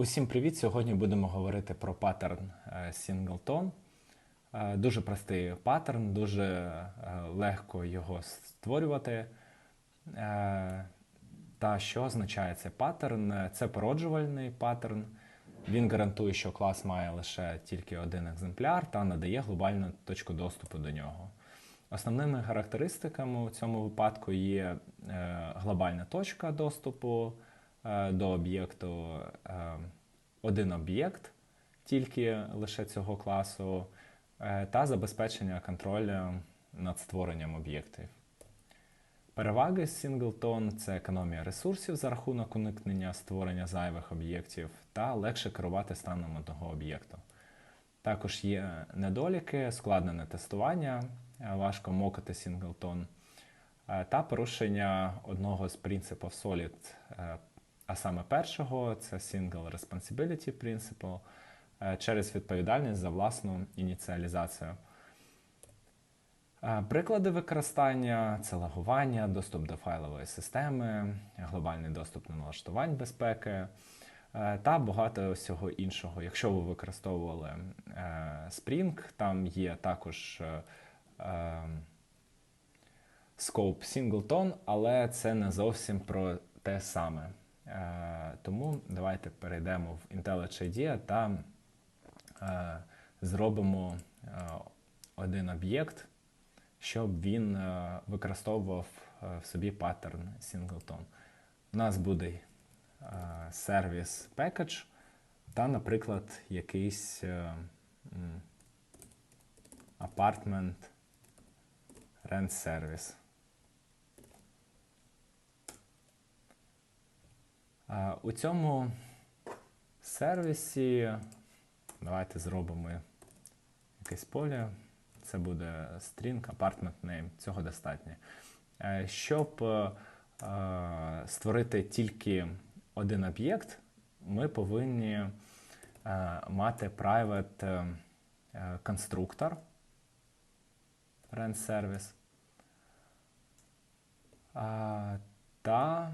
Усім привіт! Сьогодні будемо говорити про паттерн е, Singleton. Е, Дуже простий паттерн, дуже е, легко його створювати. Та що означає цей паттерн? Це породжувальний паттерн. Він гарантує, що клас має лише тільки один екземпляр та надає глобальну точку доступу до нього. Основними характеристиками у цьому випадку є глобальна точка доступу до об'єкту, е, один об'єкт тільки лише цього класу, е, та забезпечення контролю над створенням об'єктів. Переваги Singleton – це економія ресурсів за рахунок уникнення створення зайвих об'єктів та легше керувати станом одного об'єкту. Також є недоліки, складнене тестування, е, важко мокати Singleton, е, та порушення одного з принципів Solid, е, а саме першого це Single Responsibility Principle е, через відповідальність за власну ініціалізацію. Е, Приклади використання це лагування, доступ до файлової системи, глобальний доступ до налаштувань безпеки е, та багато всього іншого. Якщо ви використовували Spring, там є також scope Singleton, але це не зовсім про те саме. Е, Тому давайте перейдемо в IntelliJ IDEA та е, зробимо е, один об'єкт, щоб він використовував в собі паттерн Singleton. У нас буде сервіс package та, наприклад, якийсь apartment rent service. У цьому сервісі давайте зробимо якесь поле. Це буде string apartment name. Цього достатньо. Е, Щоб е, е, створити тільки один об'єкт, ми повинні мати private конструктор rent service. Та,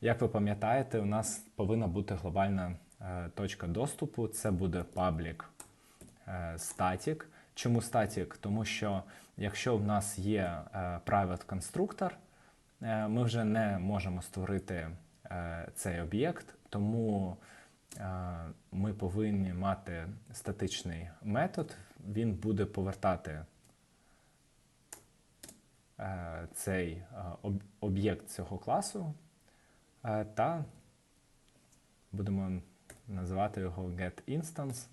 як ви пам'ятаєте, у нас повинна бути глобальна е, точка доступу. Це буде public е, static. Чому static? Тому що якщо в нас є е, private конструктор, е, ми вже не можемо створити е, цей об'єкт, тому е, ми повинні мати статичний метод, він буде повертати е, цей е, об'єкт цього класу е, та будемо називати його getInstance.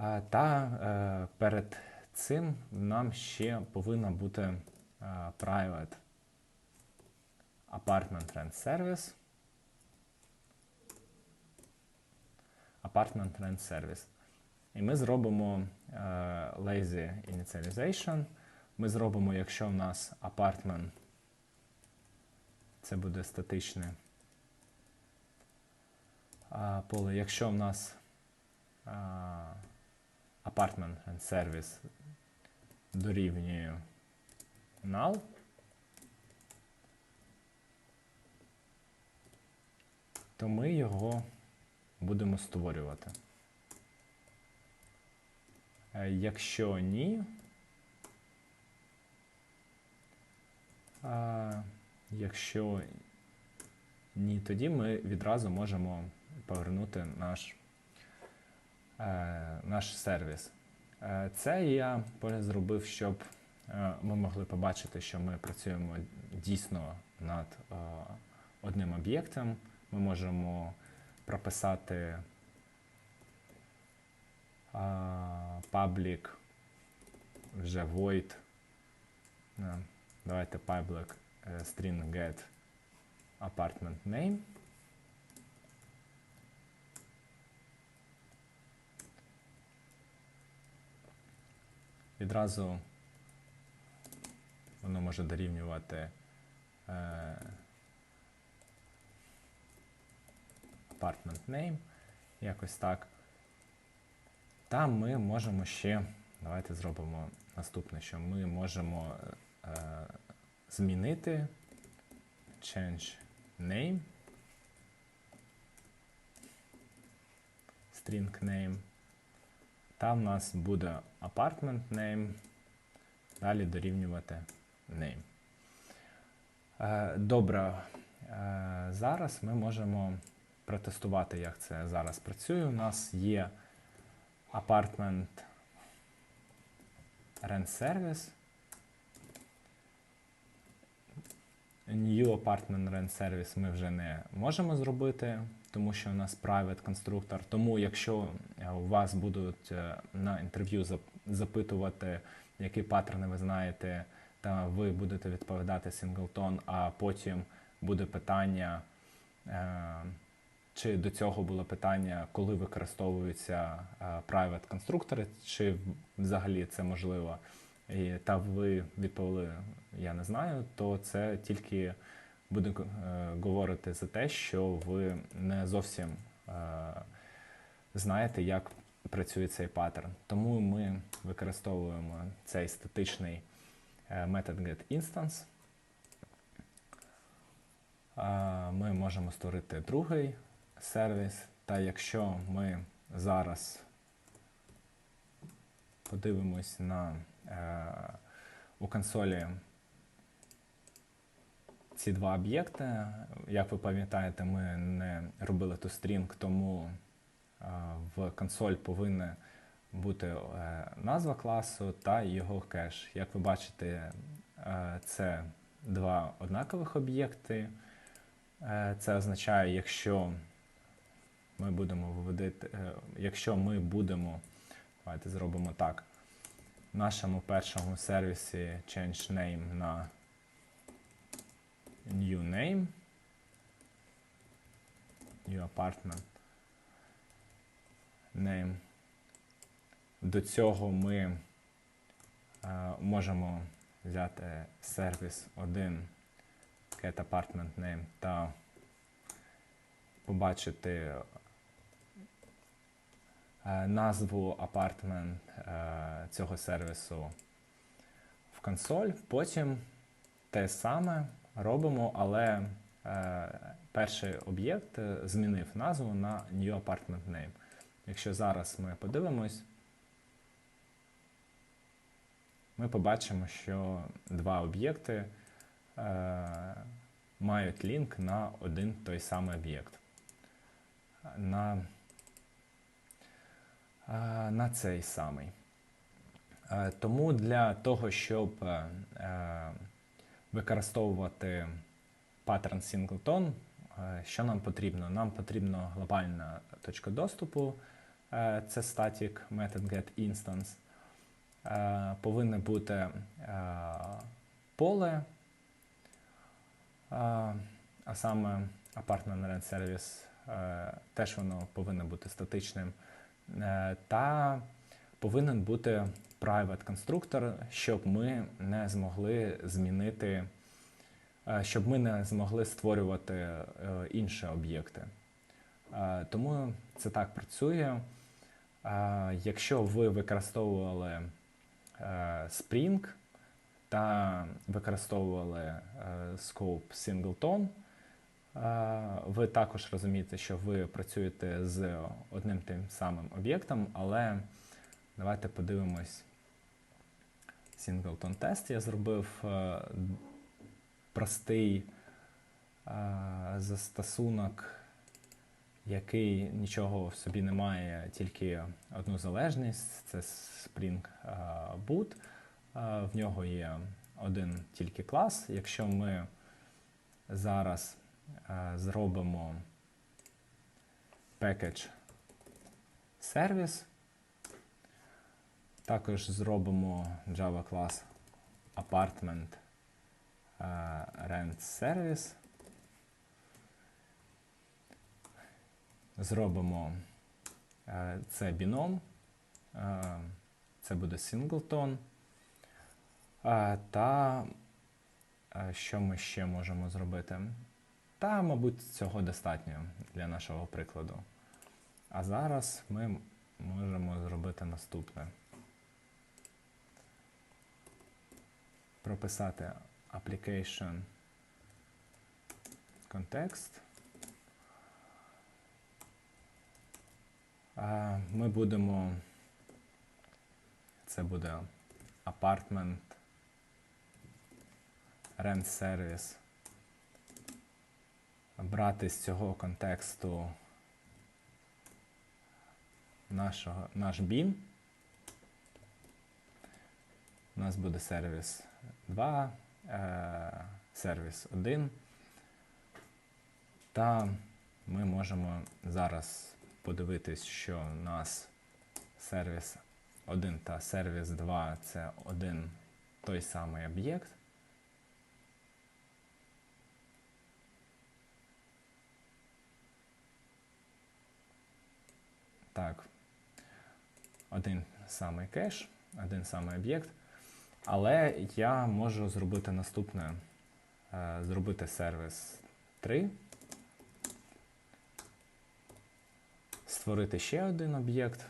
Е, Та е, перед цим нам ще повинна бути е, private apartment rent service. Apartment rent service. І ми зробимо е, lazy initialization. Ми зробимо, якщо в нас apartment, це буде статичне а, поле. Якщо в нас а, apartment and service дорівнює null, то ми його будемо створювати. Е, Якщо ні, якщо ні, тоді ми відразу можемо повернути наш, е, наш сервіс. Е, це я зробив, щоб е, ми могли побачити, що ми працюємо дійсно над е, одним об'єктом. Ми можемо прописати е, public вже void. Давайте public string get apartment name. Відразу воно може дорівнювати е, apartment name, якось так. Та ми можемо ще, давайте зробимо наступне, що ми можемо е, змінити change name. String name. Там в нас буде apartment name. Далі дорівнювати name. Е, Добре, е, зараз ми можемо протестувати, як це зараз працює. У нас є apartment rent service. New Apartment Rent Service ми вже не можемо зробити, тому що у нас private конструктор. Тому, якщо е, у вас будуть е, на інтерв'ю запитувати, які паттерни ви знаєте, та ви будете відповідати singleton, а потім буде питання, е, чи до цього було питання, коли використовуються private конструктори, чи взагалі це можливо. І, та ви відповіли, я не знаю, то це тільки буде е, говорити за те, що ви не зовсім е, знаєте, як працює цей паттерн. Тому ми використовуємо цей статичний е, метод getInstance. Ми можемо створити другий сервіс, та якщо ми зараз подивимось на у консолі ці два об'єкти. Як ви пам'ятаєте, ми не робили toString, тому е, в консоль повинна бути е, назва класу та його кеш. Як ви бачите, е, це два однакових об'єкти. Е, Це означає, якщо ми будемо виводити, е, якщо ми будемо, давайте зробимо так, нашому першому сервісі change name на new name, new apartment name. До цього ми е, можемо взяти сервіс 1 get apartment name та побачити назву апартмент е, цього сервісу в консоль. Потім те саме робимо, але е, перший об'єкт е, змінив назву на New Apartment Name. Якщо зараз ми подивимось, ми побачимо, що два об'єкти е, мають лінк на один той самий об'єкт. На, е, на цей самий. Е, Тому для того, щоб е, е, використовувати паттерн singleton, е, що нам потрібно? Нам потрібна глобальна точка доступу, е, це static method getInstance. Е, Повинне бути е, поле, е, а саме Apartment Rent Service, е, теж воно повинно бути статичним. Е, Та повинен бути private конструктор, щоб ми не змогли змінити, е, щоб ми не змогли створювати е, інші об'єкти. Тому це так працює. Якщо ви використовували Spring та використовували scope singleton, ви також розумієте, що ви працюєте з одним тим самим об'єктом, але давайте подивимось singleton тест. Я зробив е, простий е, застосунок, який нічого в собі не має, тільки одну залежність це Spring е, Boot. Е, В нього є один тільки клас. Якщо ми зараз е, зробимо package сервіс, також зробимо Java клас apartment е, rent service. Зробимо е, це біном, е, це буде singleton. Е, Та е, що ми ще можемо зробити? Та, мабуть, цього достатньо для нашого прикладу. А зараз ми можемо зробити наступне. Прописати application. Е, Ми будемо. Це буде apartment, rent service. Брати з цього контексту нашого, наш BIM. У нас буде сервіс 2, е, сервіс 1. Та ми можемо зараз подивитись, що у нас сервіс 1 та сервіс 2 це один той самий об'єкт. Так, один самий кеш, один самий об'єкт. Але я можу зробити наступне: Е, зробити сервіс 3, створити ще один об'єкт.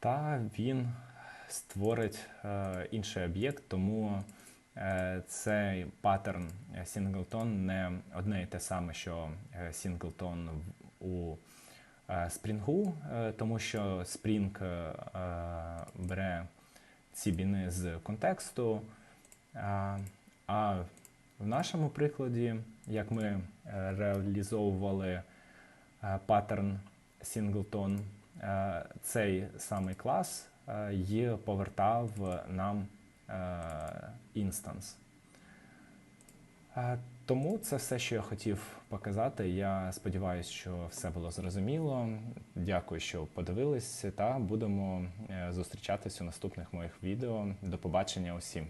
Та він створить е, інший об'єкт, тому е, цей паттерн Singleton не одне і те саме, що е, Singleton у е, тому що Spring бере ці біни з контексту. А, в нашому прикладі, як ми реалізовували паттерн Singleton, цей самий клас і повертав нам е, інстанс. Е, Тому це все, що я хотів показати. Я сподіваюся, що все було зрозуміло. Дякую, що подивились, та будемо е, зустрічатись у наступних моїх відео. До побачення усім.